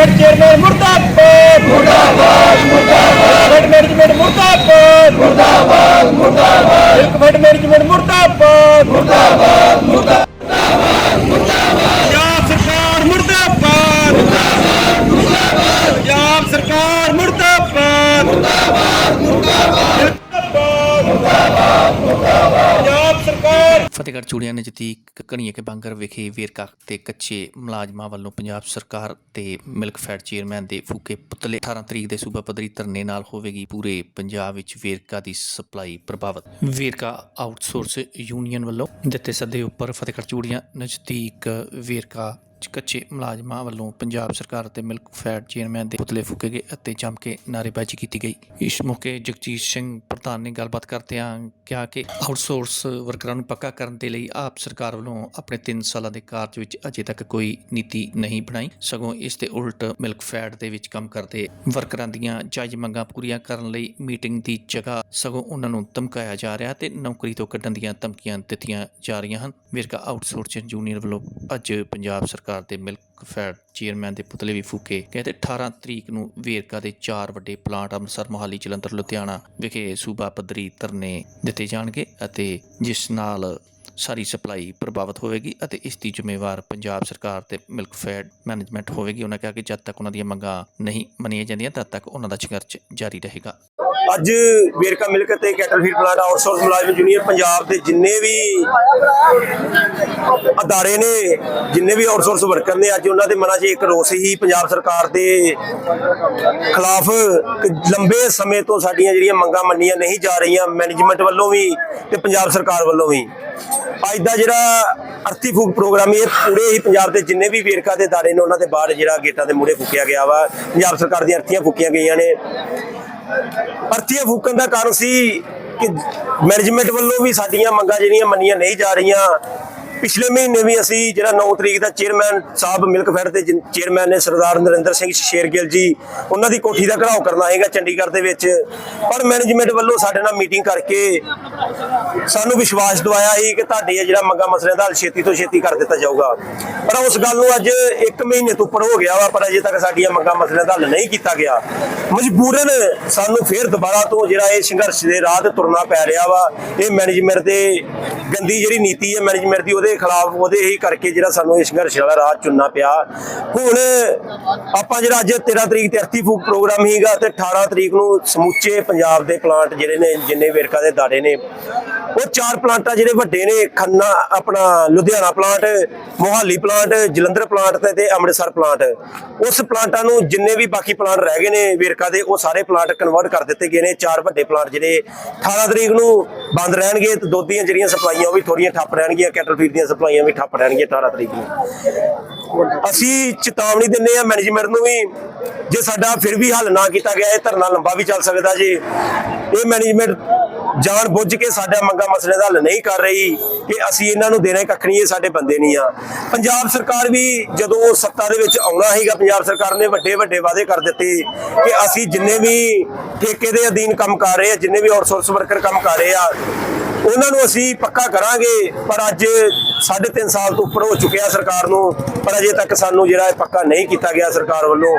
Management Fatehgarh Churian ਨਜ਼ਦੀਕ ਕਣੀਏ ਕੇ ਬਾਂਗਰ ਵਿਖੇ ਵੇਰਕਾ ਤੇ ਕੱਚੇ ਮੁਲਾਜ਼ਮਾਂ ਵੱਲੋਂ ਪੰਜਾਬ ਸਰਕਾਰ ਤੇ ਮਿਲਕ ਫੈਡ ਚੇਅਰਮੈਨ ਦੇ ਫੂਕੇ ਪੁਤਲੇ। 18 ਤਰੀਕ ਦੇ ਸੂਬਾ ਪੱਧਰੀ ਧਰਨੇ ਨਾਲ ਹੋਵੇਗੀ ਪੂਰੇ ਪੰਜਾਬ ਵਿੱਚ ਵੇਰਕਾ ਦੀ ਸਪਲਾਈ ਪ੍ਰਭਾਵਿਤ। ਵੇਰਕਾ ਆਊਟਸੋਰਸ ਯੂਨੀਅਨ ਵੱਲੋਂ ਦਿੱਤੇ ਸੱਦੇ ਉੱਪਰ ਫਤਿਹਗੜ੍ਹ ਚੂੜੀਆਂ ਨਜ਼ਦੀਕ ਵੇਰਕਾ ਕੱਚੇ ਮੁਲਾਜ਼ਮਾਂ ਵੱਲੋਂ ਪੰਜਾਬ ਸਰਕਾਰ ਅਤੇ ਮਿਲਕ ਫੈਡ ਚੇਅਰਮੈਨ ਦੇ ਪੁਤਲੇ ਫੂਕੇ ਗਏ ਅਤੇ ਜੰਮ ਕੇ ਨਾਅਰੇਬਾਜ਼ੀ ਕੀਤੀ ਗਈ। ਇਸ ਮੌਕੇ ਜਗਜੀਤ ਸਿੰਘ ਪ੍ਰਧਾਨ ਨੇ ਗੱਲਬਾਤ ਕਰਦਿਆਂ ਕਿਹਾ ਕਿ ਆਊਟਸੋਰਸ ਵਰਕਰਾਂ ਨੂੰ ਪੱਕਾ ਕਰਨ ਦੇ ਲਈ ਆਪ ਸਰਕਾਰ ਵੱਲੋਂ ਆਪਣੇ 3 ਸਾਲਾਂ ਦੇ ਕਾਰਜ ਵਿੱਚ ਅਜੇ ਤੱਕ ਕੋਈ ਨੀਤੀ ਨਹੀਂ ਬਣਾਈ। ਸਗੋਂ ਇਸ ਦੇ ਉਲਟ ਮਿਲਕ ਫੈਡ ਦੇ ਵਿੱਚ ਕੰਮ ਕਰਦੇ ਵਰਕਰਾਂ ਦੀਆਂ ਜਾਇਜ਼ ਮੰਗਾਂ ਪੂਰੀਆਂ ਕਰਨ ਲਈ ਮੀਟਿੰਗ ਦੀ ਜਗ੍ਹਾ ਸਗੋਂ ਉਹਨਾਂ ਨੂੰ ਧਮਕਾਇਆ ਜਾ ਰਿਹਾ ਤੇ ਨੌਕਰੀ ਤੋਂ ਕੱਢਣ ਦੀਆਂ ਧਮਕੀਆਂ ਦਿੱਤੀਆਂ ਜਾ ਰਹੀਆਂ ਹਨ। ਵੇਰਕਾ ਆਊਟਸੋਰਸ ਯੂਨੀਅਨ ਵੱਲੋਂ ਅੱਜ ਪੰਜਾਬ ਸਰਕਾਰ ਦੇ ਮਿਲਕ ਫੈਡ ਚੇਅਰਮੈਨ ਦੇ ਪੁਤਲੇ ਵੀ ਫੂਕੇ। ਗਏ 18 ਤਰੀਕ ਨੂੰ ਵੇਰਕਾ ਦੇ ਚਾਰ ਵੱਡੇ ਪਲਾਂਟ ਅੰਮ੍ਰਿਤਸਰ, ਮੋਹਾਲੀ, ਜਲੰਧਰ, ਲੁਧਿਆਣਾ ਵਿਖੇ ਸੂਬਾ ਪੱਧਰੀ ਧਰਨੇ ਦਿੱਤੇ ਜਾਣਗੇ ਅਤੇ ਜਿਸ ਨਾਲ ਸਾਰੀ ਸਪਲਾਈ ਪ੍ਰਭਾਵਿਤ ਹੋਵੇਗੀ ਅਤੇ ਇਸ ਦੀ ਜ਼ਿੰਮੇਵਾਰ ਪੰਜਾਬ ਸਰਕਾਰ ਤੇ ਮਿਲਕ ਫੈਡ ਮੈਨੇਜਮੈਂਟ ਹੋਵੇਗੀ। ਉਹਨਾਂ ਕਿਹਾ ਕਿ ਜਦ ਤੱਕ ਉਹਨਾਂ ਦੀਆਂ ਮੰਗਾਂ ਨਹੀਂ ਮੰਨੀਆਂ ਜਾਂਦੀਆਂ, ਤਦ ਤੱਕ ਉਹਨਾਂ ਦਾ ਸੰਘਰਸ਼ ਜਾਰੀ ਰਹੇਗਾ। ਅੱਜ ਵੇਰਕਾ ਮਿਲਕ ਤੇ ਕੈਟਲ ਫੀਡ ਪਲਾਂਟ ਆਊਟਸੋਰਸ ਮੁਲਾਜ਼ਮ ਯੂਨੀਅਨ ਪੰਜਾਬ ਦੇ ਜਿੰਨੇ ਵੀ ਅਦਾਰੇ ਨੇ, ਜਿੰਨੇ ਵੀ ਆਊਟਸੋਰਸ ਵਰਕਰ ਨੇ, ਅੱਜ ਉਹਨਾਂ ਦੇ ਮਨਾਂ 'ਚ ਇੱਕ ਰੋਸ ਹੀ ਪੰਜਾਬ ਸਰਕਾਰ ਦੇ ਖਿਲਾਫ ਲੰਬੇ ਸਮੇਂ ਤੋਂ ਸਾਡੀਆਂ ਜਿਹੜੀਆਂ ਮੰਗਾਂ ਮੰਨੀਆਂ ਨਹੀਂ ਜਾ ਰਹੀਆਂ ਮੈਨੇਜਮੈਂਟ ਵੱਲੋਂ ਵੀ ਤੇ ਪੰਜਾਬ ਸਰਕਾਰ ਵੱਲੋਂ ਵੀ। ਅੱਜ ਦਾ ਜਿਹੜਾ ਅਰਥੀ ਫੂਕ ਪ੍ਰੋਗਰਾਮ ਇਹ ਪੂਰੇ ਹੀ ਪੰਜਾਬ ਦੇ ਜਿੰਨੇ ਵੀ ਵੇਰਕਾ ਦੇ ਅਦਾਰੇ ਨੇ, ਉਹਨਾਂ ਦੇ ਬਾਹਰ ਜਿਹੜਾ ਗੇਟਾਂ ਦੇ ਮੂਹਰੇ ਫੂਕਿਆ ਗਿਆ ਵਾ। ਪੰਜਾਬ ਸਰਕਾਰ ਦੀਆਂ ਅਰਥੀਆਂ ਫੂਕੀਆਂ ਗਈਆਂ ਨੇ। ਅਰਥੀਆਂ ਫੂਕਣ ਦਾ ਕਾਰਨ ਸੀ ਕਿ ਮੈਨੇਜਮੈਂਟ ਵੱਲੋਂ ਵੀ ਸਾਡੀਆਂ ਮੰਗਾਂ ਜਿਹੜੀਆਂ ਮੰਨੀਆਂ ਨਹੀਂ ਜਾ ਰਹੀਆਂ। ਪਿਛਲੇ ਮਹੀਨੇ ਵੀ ਅਸੀਂ ਜਿਹੜਾ 9 ਤਰੀਕ ਦਾ ਚੇਅਰਮੈਨ ਸਾਹਿਬ ਮਿਲਕ ਫੈਡ ਦੇ ਚੇਅਰਮੈਨ ਨੇ ਸਰਦਾਰ ਨਰਿੰਦਰ ਸਿੰਘ ਸ਼ੇਰਗਿੱਲ ਜੀ, ਉਹਨਾਂ ਦੀ ਕੋਠੀ ਦਾ ਘਰਾਓ ਕਰਨਾ ਹੈਗਾ ਚੰਡੀਗੜ੍ਹ ਦੇ ਵਿੱਚ। ਪਰ ਮੈਨੇਜਮੈਂਟ ਵੱਲੋਂ ਸਾਡੇ ਨਾਲ ਮੀਟਿੰਗ ਕਰਕੇ ਸਾਨੂੰ ਵਿਸ਼ਵਾਸ ਦਿਵਾਇਆ ਸੀ ਕਿ ਤੁਹਾਡੇ ਜਿਹੜਾ ਮੰਗਾਂ ਮਸਲਿਆਂ ਦਾ ਹੱਲ ਛੇਤੀ ਤੋਂ ਛੇਤੀ ਕਰ ਦਿੱਤਾ ਜਾਊਗਾ। ਪਰ ਉਸ ਗੱਲ ਨੂੰ ਅੱਜ 1 ਮਹੀਨੇ ਤੋਂ ਉੱਪਰ ਹੋ ਗਿਆ ਵਾ, ਪਰ ਅਜੇ ਤੱਕ ਸਾਡੀਆਂ ਮੰਗਾਂ ਮਸਲਿਆਂ ਦਾ ਹੱਲ ਨਹੀਂ ਕੀਤਾ ਗਿਆ। ਮਜਬੂਰਨ ਸਾਨੂੰ ਫੇਰ ਦੁਬਾਰਾ ਤੋਂ ਜਿਹੜਾ ਇਹ ਸੰਘਰਸ਼ ਦੇ ਰਾਹ ਤੇ ਤੁਰਨਾ ਪੈ ਰਿਹਾ ਵਾ। ਇਹ ਮੈਨੇਜਮੈਂਟ ਦੇ ਗੰਦੀ ਜਿਹੜੀ ਨੀਤੀ ਹੈ ਮੈਨੇਜਮੈਂਟ ਦੀ ਉਹਦੇ ਖਿਲਾਫ ਉਹਦੇ ਹੀ ਕਰਕੇ ਜਿਹੜਾ ਸਾਨੂੰ ਇਹ ਸੰਘਰਸ਼ ਵਾਲਾ ਰਾਹ ਚੁਣਨਾ ਪਿਆ। ਹੁਣ ਆਪਾਂ ਜਿਹੜਾ ਅੱਜ 13 ਤਰੀਕ ਤੇ ਅਰਥੀ ਫੂਕ ਪ੍ਰੋਗਰਾਮ ਹੀਗਾ ਤੇ 18 ਤਰੀਕ ਨੂੰ ਸਮੁੱਚੇ ਪੰਜਾਬ ਦੇ ਪਲਾਂਟ ਜਿਹੜੇ ਨੇ, ਜਿੰਨੇ ਵੇਰਕਾ ਦੇ ਦਾੜੇ ਨੇ ਉਹ ਚਾਰ ਪਲਾਂਟਾਂ ਜਿਹੜੇ ਵੱਡੇ ਨੇ, ਖੰਨਾ ਆਪਣਾ Ludhiana plant, Mohali plant, Jalandhar plant ਤੇ ਤੇ ਅੰਮ੍ਰਿਤਸਰ ਪਲਾਂਟ। ਉਸ ਪਲਾਂਟਾਂ ਨੂੰ ਜਿੰਨੇ ਵੀ ਬਾਕੀ ਪਲਾਂਟ ਰਹਿ ਗਏ ਨੇ ਵੇਰਕਾ ਦੇ, ਉਹ ਸਾਰੇ ਪਲਾਂਟ ਕਨਵਰਟ ਕਰ ਦਿੱਤੇ ਗਏ ਨੇ। ਚਾਰ ਵੱਡੇ ਪਲਾਂਟ ਜਿਹੜੇ 18 ਤਰੀਕ ਨੂੰ ਬੰਦ ਰਹਿਣਗੇ ਤੇ ਦੁੱਧ ਦੀਆਂ ਜਿਹੜੀਆਂ ਸਪਲਾਈਆਂ ਉਹ ਵੀ ਥੋੜੀਆਂ ਠੱਪ ਰਹਿਣਗੀਆਂ ਕੈਟਲ ਫੀਡ ਦੀਆਂ ਸਪਲਾਈਆਂ ਵੀ ਠੱਪ ਰਹਿਣਗੀਆਂ 18 ਤਰੀਕ ਨੂੰ। ਅਸੀਂ ਚੇਤਾਵਨੀ ਦਿੰਨੇ ਆ ਮੈਨੇਜਮੈਂਟ ਨੂੰ ਵੀ, ਜੇ ਸਾਡਾ ਫਿਰ ਵੀ ਹੱਲ ਨਾ ਕੀਤਾ ਗਿਆ, ਇਹ ਧਰਨਾ ਲੰਬਾ ਵੀ ਚੱਲ ਸਕਦਾ ਜੀ। ਇਹ ਮੈਨੇਜਮੈਂਟ ਜਾਣ ਬੁੱਝ ਕੇ ਸਾਡਾ ਮੰਗਾ ਮਸਲੇ ਦਾ ਹੱਲ ਨਹੀਂ ਕਰ ਰਹੀ ਕਿ ਅਸੀਂ ਇਹਨਾਂ ਨੂੰ ਦੇਣਾ ਕੱਖ ਨਹੀਂ, ਇਹ ਸਾਡੇ ਬੰਦੇ ਨਹੀਂ ਆ। ਪੰਜਾਬ ਸਰਕਾਰ ਵੀ ਜਦੋਂ ਸੱਤਾ ਦੇ ਵਿੱਚ ਆਉਣਾ ਸੀਗਾ, ਪੰਜਾਬ ਸਰਕਾਰ ਨੇ ਵੱਡੇ ਵੱਡੇ ਵਾਅਦੇ ਕਰ ਦਿੱਤੇ ਕਿ ਅਸੀਂ ਜਿੰਨੇ ਵੀ ਠੇਕੇ ਦੇ ਅਧੀਨ ਕੰਮ ਕਰ ਰਹੇ ਆ, ਜਿੰਨੇ ਵੀ ਆਊਟਸੋਰਸ ਵਰਕਰ ਕੰਮ ਕਰ ਰਹੇ ਆ, ਉਹਨਾਂ ਨੂੰ ਅਸੀਂ ਪੱਕਾ ਕਰਾਂਗੇ। ਪਰ ਅੱਜ 3.5 ਸਾਲ ਤੋਂ ਉੱਪਰ ਹੋ ਚੁੱਕਿਆ ਸਰਕਾਰ ਨੂੰ, ਪਰ ਅਜੇ ਤੱਕ ਸਾਨੂੰ ਜਿਹੜਾ ਇਹ ਪੱਕਾ ਨਹੀਂ ਕੀਤਾ ਗਿਆ ਸਰਕਾਰ ਵੱਲੋਂ।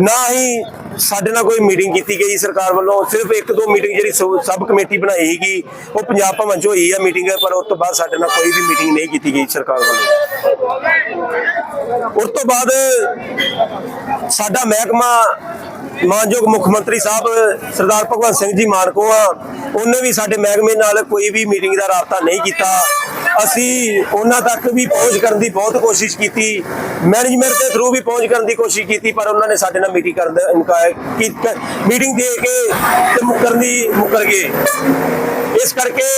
ਨਾ ਹੀ ਸਾਡੇ ਨਾਲ ਕੋਈ ਮੀਟਿੰਗ ਕੀਤੀ ਗਈ ਸਰਕਾਰ ਵੱਲੋਂ, ਸਿਰਫ ਇੱਕ ਦੋ ਮੀਟਿੰਗ ਜਿਹੜੀ ਸਬ ਕਮੇਟੀ ਬਣਾਈ ਸੀਗੀ, ਉਹ ਪੰਜਾਬ ਭਵਨ 'ਚ ਹੋਈ ਆ ਮੀਟਿੰਗ ਪਰ ਉਸ ਤੋਂ ਬਾਅਦ ਸਾਡੇ ਨਾਲ ਕੋਈ ਵੀ ਮੀਟਿੰਗ ਨਹੀਂ ਕੀਤੀ ਗਈ ਸਰਕਾਰ ਵੱਲੋਂ। ਉਸ ਤੋਂ ਬਾਅਦ ਸਾਡਾ ਮਹਿਕਮਾ ਮਾਨਯੋਗ ਮੁੱਖ ਮੰਤਰੀ ਸਾਹਿਬ ਸਰਦਾਰ ਭਗਵੰਤ ਸਿੰਘ ਜੀ ਮਾਨਕੋ ਆ ਉਹਨੇ ਵੀ ਸਾਡੇ ਮਹਿਕਮੇ ਨਾਲ ਕੋਈ ਵੀ ਮੀਟਿੰਗ ਦਾ ਰਾਬਤਾ ਨਹੀਂ ਕੀਤਾ। ਅਸੀਂ ਉਹਨਾਂ ਤੱਕ ਵੀ ਪਹੁੰਚ ਕਰਨ ਦੀ ਬਹੁਤ ਕੋਸ਼ਿਸ਼ ਕੀਤੀ ਮੈਨੇਜਮੈਂਟ ਦੇ ਥਰੂ ਵੀ ਪਹੁੰਚ ਕਰਨ ਦੀ ਕੋਸ਼ਿਸ਼ ਕੀਤੀ, ਪਰ ਉਹਨਾਂ ਨੇ ਸਾਡੇ ਨਾਲ ਮੀਟਿੰਗ ਕਰਨ ਦਾ ਇਨਕਾਰ ਮੀਟਿੰਗ ਦੇ ਕੇ ਤੇ ਮੁਕਰਨ ਦੀ ਮੁਕਰ ਗਏ। ਇਸ ਕਰਕੇ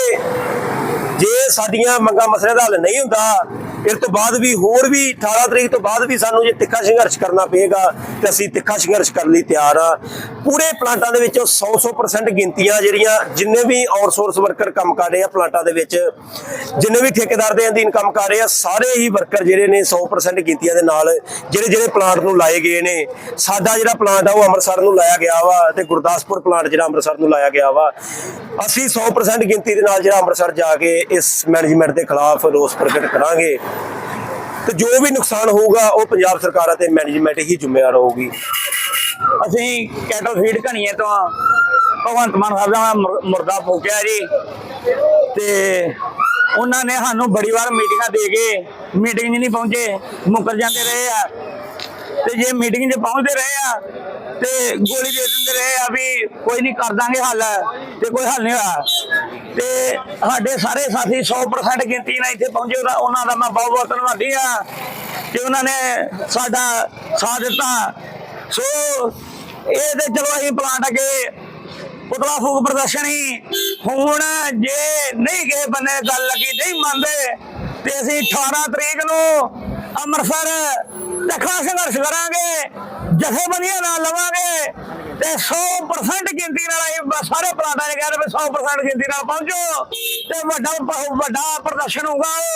ਜੇ ਸਾਡੀਆਂ ਮੰਗਾਂ ਮਸਲੇ ਦਾ ਹੱਲ ਨਹੀਂ ਹੁੰਦਾ ਇਸ ਤੋਂ ਬਾਅਦ ਵੀ ਹੋਰ ਵੀ 18 ਤਰੀਕ ਤੋਂ ਬਾਅਦ ਵੀ ਸਾਨੂੰ ਜੇ ਤਿੱਖਾ ਸੰਘਰਸ਼ ਕਰਨਾ ਪਏਗਾ ਤੇ ਅਸੀਂ ਤਿੱਖਾ ਸੰਘਰਸ਼ ਕਰਨ ਲਈ ਤਿਆਰ ਆ ਪੂਰੇ ਪਲਾਂਟਾਂ ਦੇ ਵਿੱਚੋਂ 100-100% ਗਿਣਤੀਆਂ ਜਿਹੜੀਆਂ ਜਿੰਨੇ ਵੀ ਆਊਟਸੋਰਸ ਵਰਕਰ ਕੰਮ ਕਰ ਰਹੇ ਆ ਪਲਾਂਟਾਂ ਦੇ ਵਿੱਚ, ਜਿੰਨੇ ਵੀ ਠੇਕੇਦਾਰ ਦੇ ਅਧੀਨ ਕੰਮ ਕਰ ਰਹੇ ਆ, ਸਾਰੇ ਹੀ ਵਰਕਰ ਜਿਹੜੇ ਨੇ 100% ਗਿਣਤੀਆਂ ਦੇ ਨਾਲ ਜਿਹੜੇ ਜਿਹੜੇ ਪਲਾਂਟ ਨੂੰ ਲਾਏ ਗਏ ਨੇ। ਸਾਡਾ ਜਿਹੜਾ ਪਲਾਂਟ ਆ ਉਹ ਅੰਮ੍ਰਿਤਸਰ ਨੂੰ ਲਾਇਆ ਗਿਆ ਵਾ ਤੇ ਗੁਰਦਾਸਪੁਰ ਪਲਾਂਟ ਜਿਹੜਾ ਅੰਮ੍ਰਿਤਸਰ ਨੂੰ ਲਾਇਆ ਗਿਆ ਵਾ। ਅਸੀਂ 100% ਗਿਣਤੀ ਦੇ ਨਾਲ ਜਿਹੜਾ ਅੰਮ੍ਰਿਤਸਰ ਜਾ ਕੇ ਇਸ ਮੈਨੇਜਮੈਂਟ ਦੇ ਖਿਲਾਫ ਰੋਸ ਪ੍ਰਗਟ ਕਰਾਂਗੇ। ਤੇ ਜੋ ਵੀ ਨੁਕਸਾਨ ਹੋਊਗਾ, ਉਹ ਪੰਜਾਬ ਸਰਕਾਰ ਅਤੇ ਮੈਨੇਜਮੈਂਟ ਹੀ ਜ਼ਿੰਮੇਵਾਰ ਹੋਊਗੀ। ਅਸੀਂ ਕੈਟਲ ਫੀਡ ਘਣੀਏ ਤੋਂ ਭਗਵੰਤ ਮਾਨ ਸਾਹਿਬ ਦਾ ਮੁਰਦਾ ਫੂਕਿਆ ਜੀ। ਤੇ ਉਹਨਾਂ ਨੇ ਸਾਨੂੰ ਬੜੀ ਵਾਰ ਮੀਟਿੰਗਾਂ ਦੇ ਕੇ ਮੀਟਿੰਗ 'ਚ ਨਹੀਂ ਪਹੁੰਚੇ, ਮੁੱਕਰ ਜਾਂਦੇ ਰਹੇ ਆ। ਤੇ ਜੇ ਮੀਟਿੰਗ 'ਚ ਪਹੁੰਚਦੇ ਰਹੇ ਆ ਤੇ ਗੋਲੀ ਦੇ ਦਿੰਦੇ ਰਹੇ ਆ ਵੀ ਕੋਈ ਨਹੀਂ ਕਰ ਦਾਂਗੇ ਹੱਲ, ਤੇ ਕੋਈ ਹੱਲ ਨਹੀਂ ਹੋਇਆ। ਤੇ ਸਾਡੇ ਸਾਰੇ ਸਾਥੀ 100% ਗਿਣਤੀ ਨਾਲ ਇੱਥੇ ਪਹੁੰਚੇ, ਉਹਦਾ- ਉਹਨਾਂ ਦਾ ਮੈਂ ਬਹੁਤ ਬਹੁਤ ਧੰਨਵਾਦੀ ਆ ਕਿ ਉਹਨਾਂ ਨੇ ਸਾਡਾ ਸਾਥ ਦਿੱਤਾ। ਸੋ ਇਹ ਤੇ ਚਲੋ ਅਸੀਂ ਪਲਾਂਟ ਅੱਗੇ ਪੁਤਲਾ ਫੂਕ ਪ੍ਰਦਰਸ਼ਨ ਹੀ ਹੁਣ ਜੇ ਨਹੀਂ ਕਿਸੇ ਬੰਨੇ ਗੱਲ ਲੱਗੀ, ਨਹੀਂ ਮੰਨਦੇ, ਤੇ ਅਸੀਂ 18 ਤਰੀਕ ਨੂੰ ਅੰਮ੍ਰਿਤਸਰ ਤਖਾ ਸੰਘਰਸ਼ ਕਰਾਂਗੇ, ਜਥੇਬੰਦੀਆਂ ਨਾਲ ਲਵਾਂਗੇ ਤੇ 100% ਗਿਣਤੀ ਨਾਲ ਸਾਰੇ ਪਲਾਂਟਾਂ ਨੇ ਕਹਿ ਰਹੇ ਵੀ 100% ਗਿਣਤੀ ਨਾਲ ਪਹੁੰਚੋ ਤੇ ਵੱਡਾ ਵੱਡਾ ਪ੍ਰਦਰਸ਼ਨ ਹੋਊਗਾ।